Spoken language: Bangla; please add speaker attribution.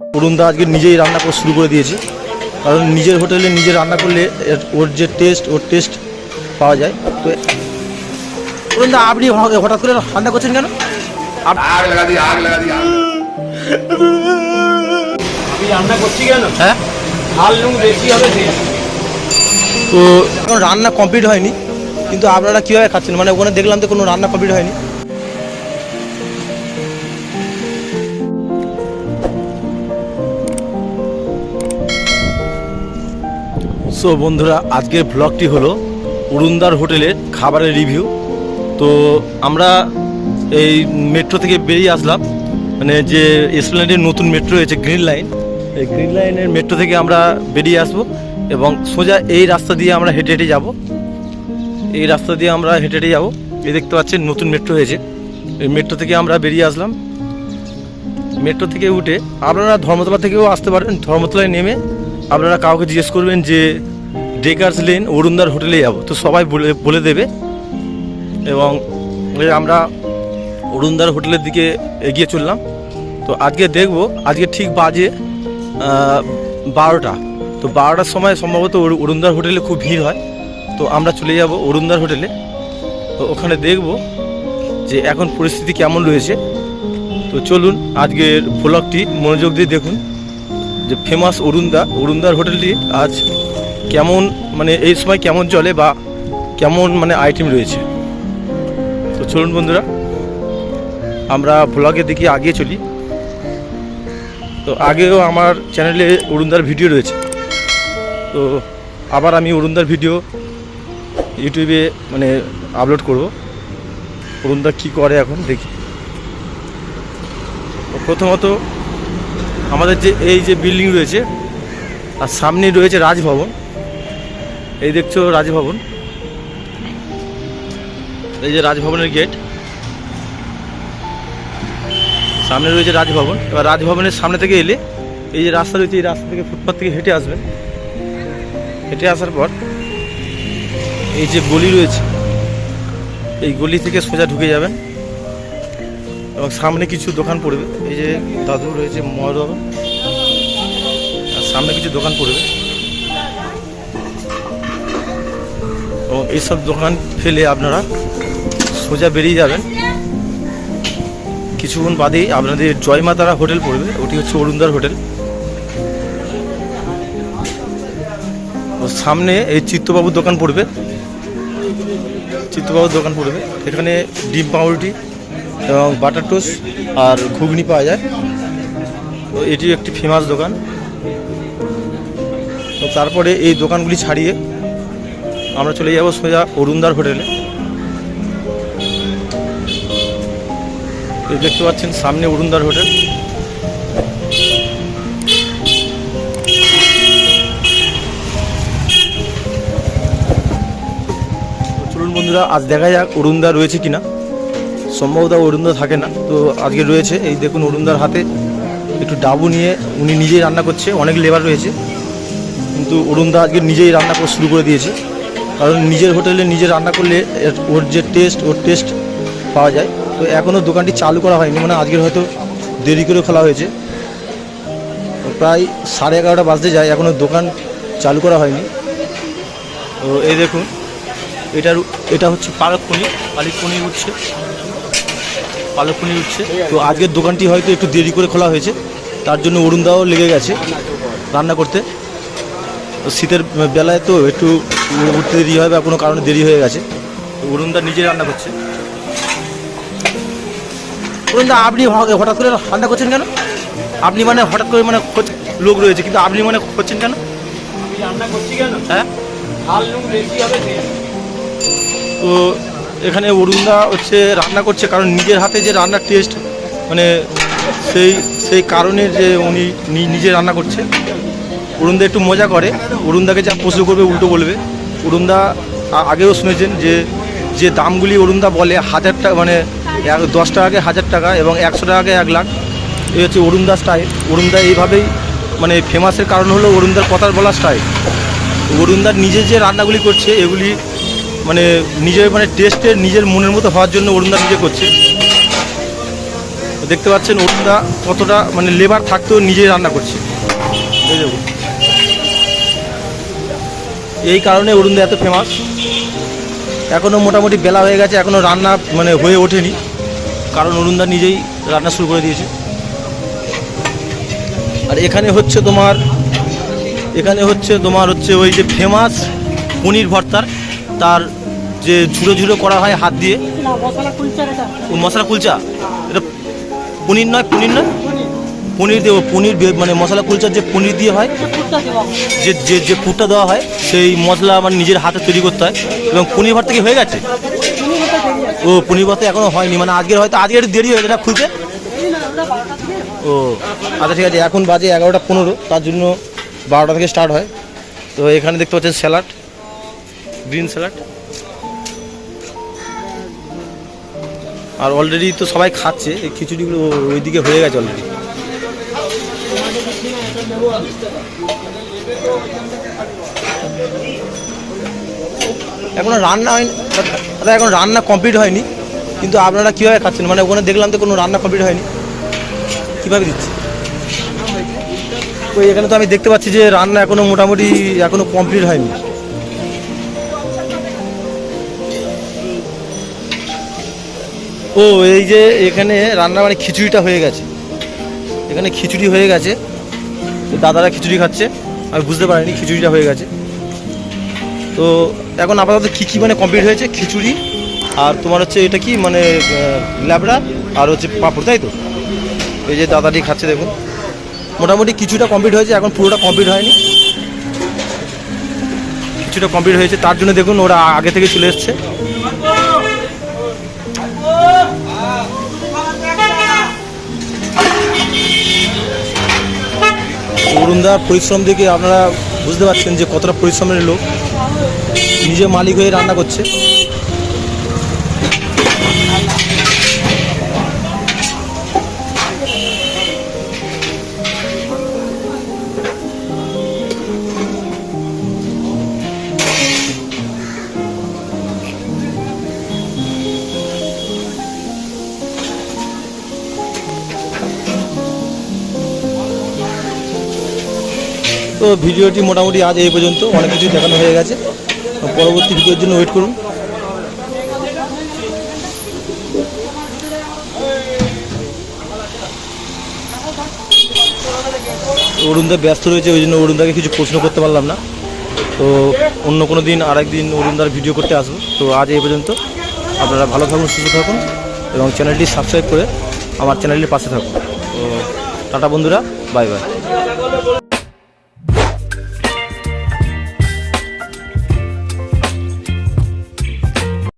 Speaker 1: অরুণদা আজকে নিজেই রান্না করা শুরু করে দিয়েছে। কারণ নিজের হোটেলে নিজে রান্না করলে ওর যে টেস্ট ওর টেস্ট পাওয়া যায়। তো অরুণদা আপনি হঠাৎ করে রান্না করছেন কেন?
Speaker 2: রান্না করছি কেন?
Speaker 1: হ্যাঁ?
Speaker 2: বেশি হবে
Speaker 1: তো এখন রান্না কমপ্লিট হয়নি। কিন্তু আপনারা কীভাবে খাচ্ছেন? মানে ওখানে দেখলাম তো কোনো রান্না কমপ্লিট হয়নি। সো বন্ধুরা, আজকের ব্লগটি হলো অরুণদার হোটেলের খাবারের রিভিউ তো আমরা এই মেট্রো থেকে বেরিয়ে আসলাম। মানে যে এসপ্ল্যানেডের নতুন মেট্রো হয়েছে গ্রিন লাইন এই গ্রিন লাইনের মেট্রো থেকে আমরা বেরিয়ে আসব এবং সোজা এই রাস্তা দিয়ে আমরা হেঁটে হেঁটে যাব। এই রাস্তা দিয়ে আমরা হেঁটে হেঁটে যাব। এই দেখতে পাচ্ছেন, নতুন মেট্রো হয়েছে এই মেট্রো থেকে আমরা বেরিয়ে আসলাম। মেট্রো থেকে উঠে আপনারা ধর্মতলা থেকেও আসতে পারেন। ধর্মতলায় নেমে আপনারা কাউকে জিজ্ঞেস করবেন যে ডেকার্স লেন অরুণদার হোটেলে যাব। তো সবাই বলে বলে দেবে। এবং আমরা অরুণদার হোটেলের দিকে এগিয়ে চললাম। তো আজকে দেখব, আজকে ঠিক বাজে বারোটা। তো বারোটার সময় সম্ভবত অরু- অরুণদার হোটেলে খুব ভিড় হয়। তো আমরা চলে যাব অরুণদার হোটেলে তো ওখানে দেখব যে এখন পরিস্থিতি কেমন রয়েছে। তো চলুন, আজকের ব্লগটি মনোযোগ দিয়ে দেখুন। যে ফেমাস অরুণদা অরুণদার হোটেলটি আজ কেমন মানে এই সময় কেমন চলে বা কেমন মানে আইটেম রয়েছে? তো চলুন বন্ধুরা, আমরা ব্লগের দিকে আগিয়ে চলি। তো আগেও আমার চ্যানেলে অরুণদার ভিডিও রয়েছে। তো আবার আমি অরুণদার ভিডিও ইউটিউবে মানে আপলোড করব। অরুণদা কী করে এখন, দেখি। প্রথমত, আমাদের যে, এই যে বিল্ডিং রয়েছে আর সামনেই রয়েছে রাজভবন। এই দেখছ রাজভবন। এই যে রাজভবনের গেট। সামনে রয়েছে রাজভবন। এবার রাজভবনের সামনে থেকে এলে এই যে রাস্তা রয়েছে, এই রাস্তা থেকে ফুটপাথ থেকে হেঁটে আসবেন হেঁটে আসার পর এই যে গলি রয়েছে, এই গলি থেকে সোজা ঢুকে যাবেন এবং সামনে কিছু দোকান পড়বে। এই যে দাদু রয়েছে মর আর সামনে কিছু দোকান পড়বে। এবং এইসব দোকান ফেলে আপনারা সোজা বেরিয়ে যাবেন। কিছুক্ষণ বাদেই আপনাদের জয়মাতারা হোটেল পড়বে, ওটি হচ্ছে অরুণদার হোটেল। সামনে এই চিত্তবাবুর দোকান পড়বে। চিত্তবাবুর দোকান পড়বে। এখানে ডিম পাউরুটি এবং বাটার টোস্ট আর ঘুগনি পাওয়া যায়। তো এটি একটি ফেমাস দোকান। তো তারপরে এই দোকানগুলি ছাড়িয়ে আমরা চলে যাব সোজা অরুণদার হোটেলে। দেখতে পাচ্ছেন সামনে অরুণদার হোটেল। চলুন বন্ধুরা, আজ দেখা যাক অরুণদা রয়েছে কিনা। সম্ভবত অরুণদা থাকে না। তো আজকে রয়েছে, এই দেখুন অরুণদার হাতে একটু ডাবু নিয়ে উনি নিজেই রান্না করছে, অনেক লেবার রয়েছে। কিন্তু অরুণদা আজকে নিজেই রান্না করা শুরু করে দিয়েছে। কারণ নিজের হোটেলে নিজে রান্না করলে ওর যে টেস্ট ওর টেস্ট পাওয়া যায়। তো এখনও দোকানটি চালু করা হয়নি মানে আজকের হয়তো দেরি করে খোলা হয়েছে। প্রায় সাড়ে এগারোটা বাজতে যায় এখনও দোকান চালু করা হয়নি। তো এই দেখুন, এটার এটা হচ্ছে পালক পনির পালক পনির উঠছে পালক পনির উঠছে তো আজকের দোকানটি হয়তো একটু দেরি করে খোলা হয়েছে, তার জন্য অরুণদাও লেগে গেছে রান্না করতে। শীতের বেলায় তো একটু উঠতে দেরি হয় বা কোনো কারণে দেরি হয়ে গেছে। অরুণদা নিজে রান্না করছে। অরুণদা আপনি হঠাৎ করে রান্না করছেন কেন? আপনি মানে হঠাৎ করে মানে লোক রয়েছে কিন্তু আপনি মানে করছেন কেন?
Speaker 2: রান্না করছি কেন?
Speaker 1: হ্যাঁ? তো এখানে অরুণদা হচ্ছে রান্না করছে কারণ নিজের হাতে যে রান্নার টেস্ট মানে সেই সেই কারণে যে উনি নিজে রান্না করছে। অরুণদা একটু মজা করে অরুণদাকে যা প্রশ্ন করবে উল্টো বলবে। অরুণদা আগেও শুনেছেন যে যে দামগুলি অরুণদা বলে হাজার টাকা মানে এক দশ টাকাকে হাজার টাকা এবং একশো টাকাকে এক লাখ। এই হচ্ছে অরুণদা স্টাইল। অরুণদা এইভাবেই মানে ফেমাসের কারণ হলো অরুণদার কথার বলা স্টাইল। অরুণদার নিজে যে রান্নাগুলি করছে, এগুলি মানে নিজের মানে টেস্টের নিজের মনের মতো হওয়ার জন্য অরুণদা নিজে করছে। দেখতে পাচ্ছেন অরুণদা কতটা মানে লেবার থাকতেও নিজেই রান্না করছে। এই কারণে অরুণদা এত ফেমাস এখনও মোটামুটি বেলা হয়ে গেছে এখনও রান্না মানে হয়ে ওঠেনি। কারণ অরুণদা নিজেই রান্না শুরু করে দিয়েছে। আর এখানে হচ্ছে তোমার এখানে হচ্ছে তোমার হচ্ছে ওই যে ফেমাস পনির ভর্তার তার যে ঝুড়ো ঝুড়ো করা হয় হাত দিয়ে।
Speaker 3: মশলা
Speaker 1: কুলচা? এটা পনির নয় পনির নয়? পনির দিয়ে পনির মানে মশলা কুলচার যে পনির দিয়ে হয়
Speaker 3: হয়।
Speaker 1: যে যে যে পুরটা দেওয়া হয় সেই মশলা আমার নিজের হাতে তৈরি করতে হয়। এবং পনির ভর্তা কি হয়ে গেছে? ও পনির ভর্তা এখনও হয়নি মানে আজকের হয়তো আজকে একটু দেরি হয়েছে এটা খুলতে?
Speaker 3: থেকে
Speaker 1: ও আচ্ছা ঠিক আছে এখন বাজে এগারোটা পনেরো তার জন্য বারোটা থেকে স্টার্ট হয়। তো এখানে দেখতে পাচ্ছেন স্যালাড গ্রিন স্যালাড। আর অলরেডি তো সবাই খাচ্ছে এই খিচুড়িগুলো ওইদিকে হয়ে গেছে অলরেডি এখনও রান্না হয়নি দাদা, এখন রান্না কমপ্লিট হয়নি, কিন্তু আপনারা কীভাবে খাচ্ছেন? মানে ওখানে দেখলাম তো কোনো রান্না কমপ্লিট হয়নি। কীভাবে দিচ্ছে ওই এখানে তো আমি দেখতে পাচ্ছি যে রান্না এখনও মোটামুটি এখনও কমপ্লিট হয়নি। ও, এই যে এখানে রান্না মানে খিচুড়িটা হয়ে গেছে। এখানে খিচুড়ি হয়ে গেছে। তো দাদারা খিচুড়ি খাচ্ছে। আমি বুঝতে পারিনি খিচুড়িটা হয়ে গেছে। তো এখন আপাতত কী কী মানে কমপ্লিট হয়েছে? খিচুড়ি আর তোমার হচ্ছে এটা কি মানে ল্যাবড়া আর হচ্ছে পাঁপড়, তাই তো? এই যে দাদাটি খাচ্ছে দেখুন। মোটামুটি কিছুটা কমপ্লিট হয়েছে, এখন পুরোটা কমপ্লিট হয়নি। কিছুটা কমপ্লিট হয়েছে, তার জন্য দেখুন ওরা আগে থেকে চলে এসছে। অরুণদার পরিশ্রম দেখে আপনারা বুঝতে পারছেন যে কতটা পরিশ্রমের লোক। নিজে মালিক হয়ে রান্না করছে। তো ভিডিওটি মোটামুটি আজ এই পর্যন্ত। অনেক কিছু দেখানো হয়ে গেছে। পরবর্তী ভিডিওর জন্য ওয়েট করুন। অরুণদা ব্যস্ত রয়েছে, ওই জন্য অরুণদাকে কিছু প্রশ্ন করতে পারলাম না। তো অন্য কোনো দিন আরেকদিন অরুণদার ভিডিও করতে আসব। তো আজ এই পর্যন্ত। আপনারা ভালো থাকুন, সুস্থ থাকুন এবং চ্যানেলটি সাবস্ক্রাইব করে আমার চ্যানেলটির পাশে থাকুন। তো টাটা বন্ধুরা বাই বাই